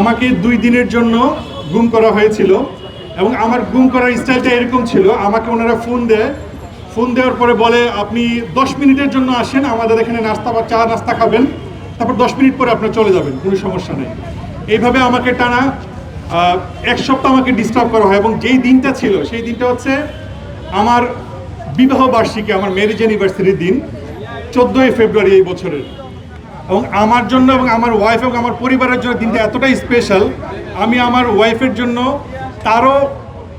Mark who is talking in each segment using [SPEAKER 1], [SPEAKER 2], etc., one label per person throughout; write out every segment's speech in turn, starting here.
[SPEAKER 1] আমাকে দুই দিনের জন্য গুম করা হয়েছিল এবং আমার গুম করার স্টাইলটা এরকম ছিল, আমাকে ওনারা ফোন দেয়। ফোন দেওয়ার পরে বলে, আপনি দশ মিনিটের জন্য আসেন, আমাদের এখানে নাস্তা বা চা নাস্তা খাবেন, তারপর দশ মিনিট পরে আপনার চলে যাবেন, কোনো সমস্যা নেই। এইভাবে আমাকে টানা এক সপ্তাহ আমাকে ডিস্টার্ব করা হয় এবং যেই দিনটা ছিল, সেই দিনটা হচ্ছে আমার বিবাহ বার্ষিকী আমার ম্যারেজ অ্যানিভার্সারির দিন, চোদ্দোই ফেব্রুয়ারি এই বছরের। এবং আমার জন্য এবং আমার ওয়াইফ এবং আমার পরিবারের জন্য দিনটা এতটাই স্পেশাল আমি আমার ওয়াইফের জন্য তারও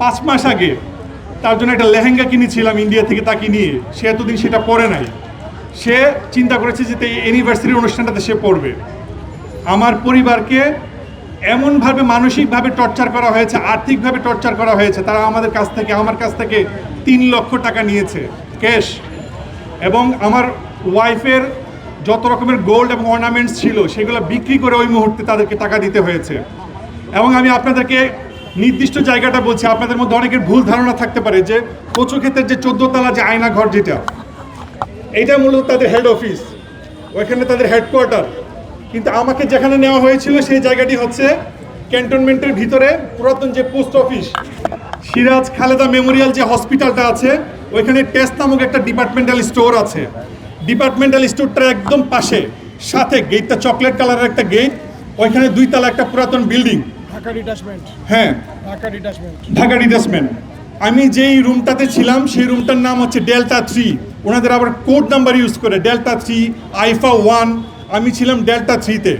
[SPEAKER 1] পাঁচ মাস আগে তার জন্য একটা লেহেঙ্গা কিনেছিলাম ইন্ডিয়া থেকে তাকে নিয়ে। সে এতদিন সেটা পরে নাই। সে চিন্তা করেছে যে এই অ্যানিভার্সারি অনুষ্ঠানটাতে সে পড়বে। আমার পরিবারকে এমনভাবে মানসিকভাবে টর্চার করা হয়েছে, আর্থিকভাবে টর্চার করা হয়েছে। তারা আমাদের কাছ থেকে, আমার কাছ থেকে তিন লক্ষ টাকা নিয়েছে ক্যাশ এবং আমার ওয়াইফের যত রকমের গোল্ড এবং অর্নামেন্টস ছিল, সেগুলো বিক্রি করে ওই মুহূর্তে তাদেরকে টাকা দিতে হয়েছে। এবং আমি আপনাদেরকে নির্দিষ্ট জায়গাটা বলছি, আপনাদের মধ্যে অনেকের ভুল ধারণা থাকতে পারে যে কচু ক্ষেত্রের যে চোদ্দ তলা যে আয়না ঘর যেটা, এইটা মূলত তাদের হেড অফিস ওইখানে তাদের হেডকোয়ার্টার কিন্তু আমাকে যেখানে নেওয়া হয়েছিল সেই জায়গাটি হচ্ছে ক্যান্টনমেন্টের ভিতরে পুরাতন যে post office, Siraj Khaleda memorial যে হসপিটালটা আছে, ওইখানে টেস্ট নামক একটা ডিপার্টমেন্টাল স্টোর আছে। ডিপার্টমেন্টাল স্টোরটার একদম পাশে। সাথে গেটটা চকলেট কালারের একটা গেট ওইখানে দুই তলা একটা পুরাতন বিল্ডিং
[SPEAKER 2] ঢাকা ডিটাচমেন্ট
[SPEAKER 1] হ্যাঁ।
[SPEAKER 2] ঢাকা ডিটাচমেন্ট
[SPEAKER 1] ঢাকা ডিটাচমেন্ট আমি যেই রুমটাতে ছিলাম সেই রুমটার নাম হচ্ছে ডেল্টা থ্রি ওনাদের আবার কোড নাম্বার ইউজ করে ডেল্টা থ্রি আইফা ওয়ান আমি ছিলাম ডেল্টা থ্রিতে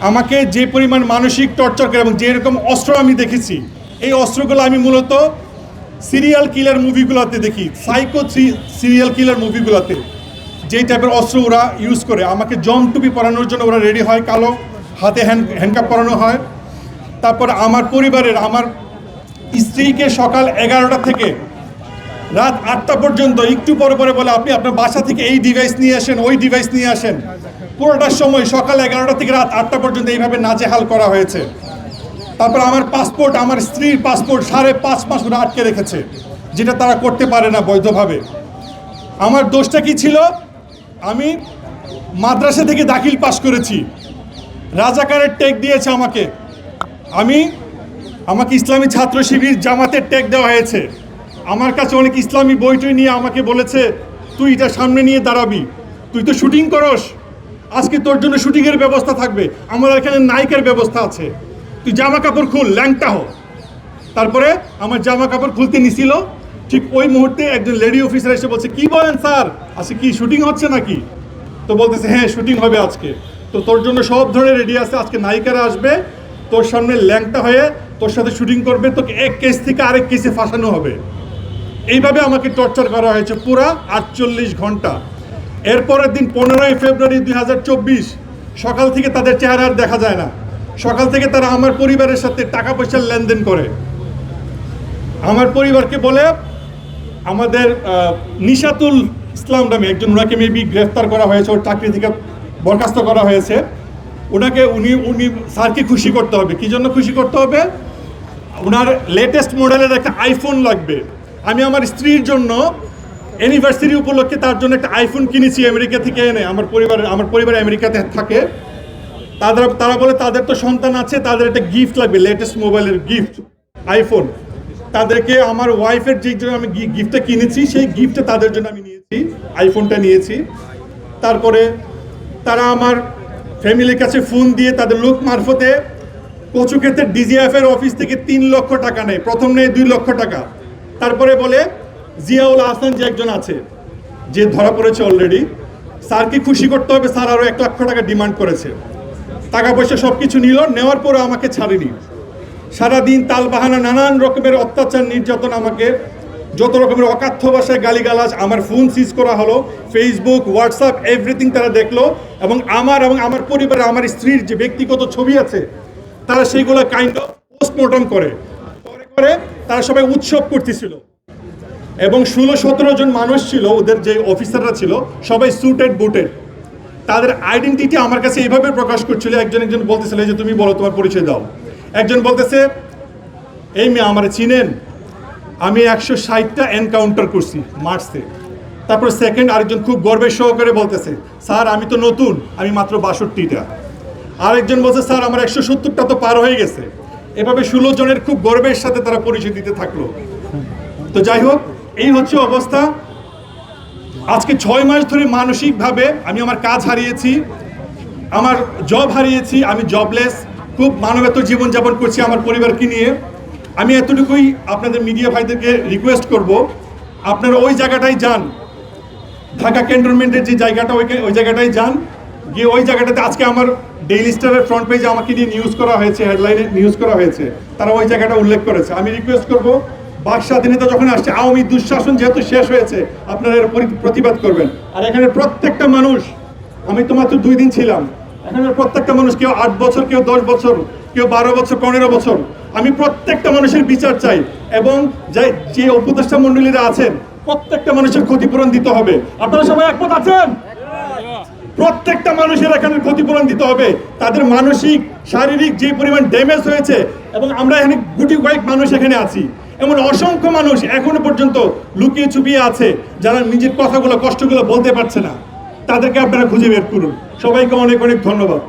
[SPEAKER 1] আমাকে যে পরিমাণ মানসিক টর্চার করে এবং যে রকম অস্ত্র আমি দেখেছি এই অস্ত্রগুলো আমি মূলত সিরিয়াল কিলার মুভিগুলোতে দেখি। সাইকো থ্রি সিরিয়াল কিলার মুভিগুলোতে যেই টাইপের অস্ত্র ওরা ইউজ করে, আমাকে জম টুপি পরানোর জন্য ওরা রেডি হয়, কালো হাতে হ্যান্ড হ্যান্ডকাপ পরানো হয়। তারপর আমার পরিবারের, আমার স্ত্রীকে সকাল এগারোটা থেকে রাত আটটা পর্যন্ত, একটু পরে পরে বলে, আপনি আপনার বাসা থেকে এই ডিভাইস নিয়ে আসেন, ওই ডিভাইস নিয়ে আসেন। পুরোটার সময় সকাল এগারোটা থেকে রাত আটটা পর্যন্ত এইভাবে নাজেহাল করা হয়েছে। তারপর আমার পাসপোর্ট আমার স্ত্রীর পাসপোর্ট সাড়ে পাঁচ মাস ওরা আটকে রেখেছে, যেটা তারা করতে পারে না বৈধভাবে। আমার দোষটা কি ছিল? আমি মাদ্রাসা থেকে দাখিল পাশ করেছি। রাজাকারের টেক দিয়েছে আমাকে। আমি, আমাকে ইসলামী ছাত্র শিবির জামাতের টেক দেওয়া হয়েছে। আমার কাছে অনেক ইসলামী বইটই নিয়ে আমাকে বলেছে, তুই এটা সামনে নিয়ে দাঁড়াবি। তুই তো শুটিং করস। আজকে তোর জন্য শুটিংয়ের ব্যবস্থা থাকবে। আমাদের এখানে নায়িকার ব্যবস্থা আছে। তুই জামা কাপড় খুল, ল্যাংটা হো। তারপরে আমার জামা কাপড় খুলতে নিছিল। ঠিক ওই মুহূর্তে একজন লেডি অফিসার এসে বলছে, কি বলেন স্যার? আজকে কি শুটিং হচ্ছে নাকি? তো বলতেছে হ্যাঁ শুটিং হবে আজকে। তো তোর জন্য সব ধরনের রেডি আছে, আজকে নায়িকারা আসবে, তোর সামনে ল্যাংটা হয়ে তোর সাথে শুটিং করবে, তোকে এক কেস থেকে আরেক কেসে ফাঁসানো হবে। এইভাবে আমাকে টর্চার করা হয়েছে পুরা আটচল্লিশ ঘণ্টা। এরপরের দিন পনেরোই ফেব্রুয়ারি দুই হাজার চব্বিশ, সকাল থেকে তাদের চেহারা আর দেখা যায় না। সকাল থেকে তারা আমার পরিবারের সাথে টাকা পয়সার লেনদেন করে। আমার পরিবারকে বলে আমাদের নিশাতুল ইসলাম নামে একজন ওনাকে মেবি গ্রেফতার করা হয়েছে, ওর চাকরি থেকে বরখাস্ত করা হয়েছে। ওনাকে উনি উনি, স্যারকে খুশি করতে হবে। কি জন্য খুশি করতে হবে? ওনার লেটেস্ট মডেলের একটা আইফোন লাগবে। আমি আমার স্ত্রীর জন্য অ্যানিভার্সারি উপলক্ষে তার জন্য একটা আইফোন কিনেছি আমেরিকা থেকে এনে। আমার পরিবারের আমার পরিবার আমেরিকাতে থাকে। তাদের, তারা বলে তাদের তো সন্তান আছে, তাদের একটা গিফট লাগবে লেটেস্ট মোবাইলের গিফট আইফোন তাদেরকে আমার ওয়াইফের যে জন্য আমি গিফটটা কিনেছি, সেই গিফটটা তাদের জন্য আমি নিয়েছি আইফোনটা নিয়েছি। তারপরে তারা আমার ফ্যামিলির কাছে ফোন দিয়ে তাদের লোক মারফতে কচুক্ষেত্রের ডিজিএফ এর অফিস থেকে তিন লক্ষ টাকা নেয়। প্রথম নেয় দুই লক্ষ টাকা। তারপরে বলে, জিয়াউল হাসান যে একজন আছে, যে ধরা পড়েছে অলরেডি স্যারকে খুশি করতে হবে, স্যার আরও এক লক্ষ টাকা ডিমান্ড করেছে। টাকা পয়সা সব কিছু নিল, নেওয়ার পরে আমাকে ছাড়েনি। সারাদিন তালবাহানা, নানান রকমের অত্যাচার, নির্যাতন আমাকে, যত রকমের অকাথ্য ভাষায় গালিগালাজ আমার ফোন সিজ করা হলো ফেসবুক হোয়াটসঅ্যাপ এভরিথিং তারা দেখল, এবং আমার এবং আমার পরিবারে আমার স্ত্রীর যে ব্যক্তিগত ছবি আছে, তারা সেইগুলো কাইন্ড অফ পোস্টমর্টম করে। পরে করে তারা সবাই উৎসব করতেছিল। এবং ষোলো, সতেরো জন মানুষ ছিল, ওদের যে অফিসাররা ছিল, সবাই সুটেড বুটেড তাদের আইডেন্টিটি আমার কাছে এইভাবে প্রকাশ করছিল, একজন একজন বলতেছিল যে তুমি বলো, তোমার পরিচয় দাও। একজন বলতেছে, এই মেয়ে আমার চিনেন? আমি একশো ষাটটা এনকাউন্টার করছি মার্চে। তারপর সেকেন্ড আরেকজন খুব গর্বের সহকারে বলতেছে, স্যার, আমি তো নতুন, আমি মাত্র বাষট্টিটা। আরেকজন বলছে, স্যার, আমার একশো সত্তরটা তো পার হয়ে গেছে। এভাবে ষোলো জনের খুব গর্বের সাথে তারা পরিচয় দিতে থাকল। তো যাই হোক, এই হচ্ছে অবস্থা। আজকে ছয় মাস ধরে মানসিকভাবে আমি আমার কাজ হারিয়েছি, আমার জব হারিয়েছি, আমি জবলেস খুব মানবেতর জীবনযাপন করছি আমার পরিবারকে নিয়ে। আমি এতটুকুই আপনাদের মিডিয়া ভাইদেরকে রিকোয়েস্ট করব। আপনারা ওই জায়গাটাই যান। ঢাকা ক্যান্টনমেন্টের যে জায়গাটা, ওই ওই জায়গাটাই যান। গিয়ে ওই জায়গাটাতে আজকে আমার ডেইলি স্টারের ফ্রন্ট পেজে আমাকে নিয়ে নিউজ করা হয়েছে হেডলাইনে নিউজ করা হয়েছে। তারা ওই জায়গাটা উল্লেখ করেছে। আমি রিকোয়েস্ট করব, বাক স্বাধীনতা যখন আসছে, আওয়ামী দুঃশাসন যেহেতু শেষ হয়েছে, আপনারা এর পরি- প্রতিবাদ করবেন। আর এখানে প্রত্যেকটা মানুষ, আমি তো মাত্র দুই দিন ছিলাম এখানে প্রত্যেকটা মানুষ কেউ আট বছর, কেউ দশ বছর, কেউ বারো বছর, পনেরো বছর। আমি প্রত্যেকটা মানুষের বিচার চাই এবং যে উপদেষ্টা মণ্ডলীরা আছেন, প্রত্যেকটা মানুষের ক্ষতিপূরণ দিতে হবে। আপনারা সবাই একমত আছেন? প্রত্যেকটা মানুষের এখানে ক্ষতিপূরণ দিতে হবে। তাদের মানসিক, শারীরিক যে পরিমাণ ড্যামেজ হয়েছে এবং আমরা এখানে গুটি কয়েক মানুষ এখানে আছি। এমন অসংখ্য মানুষ এখনও পর্যন্ত লুকিয়ে চুপিয়ে আছে, যারা নিজের কথাগুলো, কষ্টগুলো বলতে পারছে না। তাদেরকে আপনারা খুঁজে বের করুন। সবাইকে অনেক অনেক ধন্যবাদ।